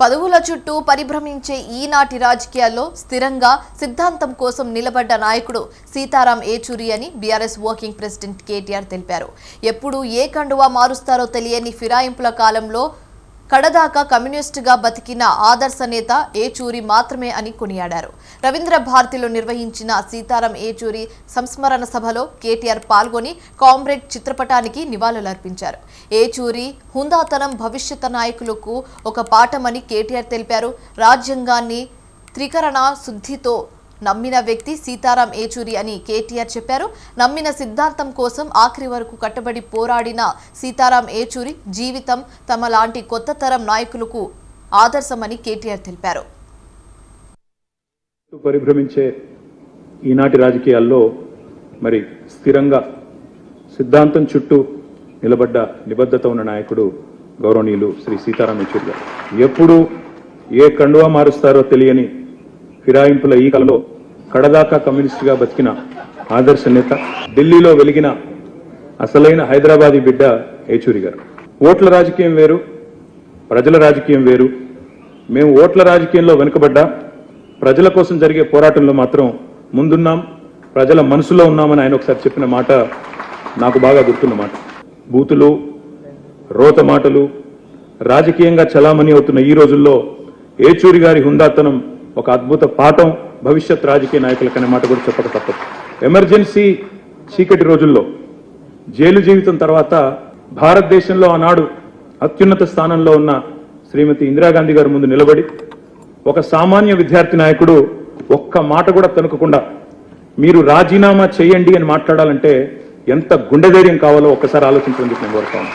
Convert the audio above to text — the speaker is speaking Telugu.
పదవుల చుట్టూ పరిభ్రమించే ఈనాటి రాజకీయాల్లో స్థిరంగా సిద్ధాంతం కోసం నిలబడ్డ నాయకుడు సీతారాం ఏచూరి అని బీఆర్ఎస్ వర్కింగ్ ప్రెసిడెంట్ కేటీఆర్ తెలిపారు. ఎప్పుడు ఏ కండువా మారుస్తారో తెలియని ఫిరాయింపుల కాలంలో కడదాకా కమ్యూనిస్టుగా బతికిన ఆదర్శ నేత ఏచూరి మాత్రమే అని కొనియాడారు. రవీంద్ర భారతిలో నిర్వహించిన సీతారాం ఏచూరి సంస్మరణ సభలో కేటీఆర్ పాల్గొని కామ్రేడ్ చిత్రపటానికి నివాళులర్పించారు. ఏచూరి హుందాతనం భవిష్యత్ నాయకులకు ఒక పాఠమని కేటీఆర్ తెలిపారు. రాజ్యాంగాన్ని త్రికరణ శుద్ధితో నమ్మిన వ్యక్తి సీతారాం ఏచూరి అని కేటీఆర్ చెప్పారు. నమ్మిన సిద్ధాంతం కోసం ఆఖరి వరకు కట్టబడి పోరాడిన సీతారాం ఏచూరి జీవితం తమ లాంటి కొత్త తరం నాయకులకు ఆదర్శమని కేటీఆర్ తెలిపారు. పరిభ్రమించే ఈనాటి రాజకీయాల్లో మరి స్థిరంగా సిద్ధాంతం చుట్టూ నిలబడ్డ నిబద్ధత ఉన్న నాయకుడు గౌరవనీయులు శ్రీ సీతారాం యెచూరి గారు. ఎప్పుడు ఏ కండువా మారుస్తారో తెలియని ఫిరాయింపుల ఈ కలలో కడదాకా కమ్యూనిస్టుగా బతికిన ఆదర్శ నేత ఢిల్లీలో వెలిగిన అసలైన హైదరాబాదీ బిడ్డ ఏచూరి గారు. ఓట్ల రాజకీయం వేరు ప్రజల రాజకీయం వేరు. మేము ఓట్ల రాజకీయంలో వెనుకబడ్డా ప్రజల కోసం జరిగే పోరాటంలో మాత్రం ముందున్నాం ప్రజల మనసులో ఉన్నామని ఆయన ఒకసారి చెప్పిన మాట నాకు బాగా గుర్తున్న మాట. బూతులు రోత మాటలు రాజకీయంగా చలామణి అవుతున్న ఈ రోజుల్లో ఏచూరి గారి హుందాతనం ఒక అద్భుత పాఠం భవిష్యత్ రాజకీయ నాయకులకనే మాట కూడా చెప్పక తప్పదు. ఎమర్జెన్సీ చీకటి రోజుల్లో జైలు జీవితం తర్వాత భారతదేశంలో ఆనాడు అత్యున్నత స్థానంలో ఉన్న శ్రీమతి ఇందిరాగాంధీ గారి ముందు నిలబడి ఒక సామాన్య విద్యార్థి నాయకుడు ఒక్క మాట కూడా తనుకకుండా మీరు రాజీనామా చేయండి అని మాట్లాడాలంటే ఎంత గుండె ధైర్యం కావాలో ఒక్కసారి ఆలోచించండి నేను కోరుతాను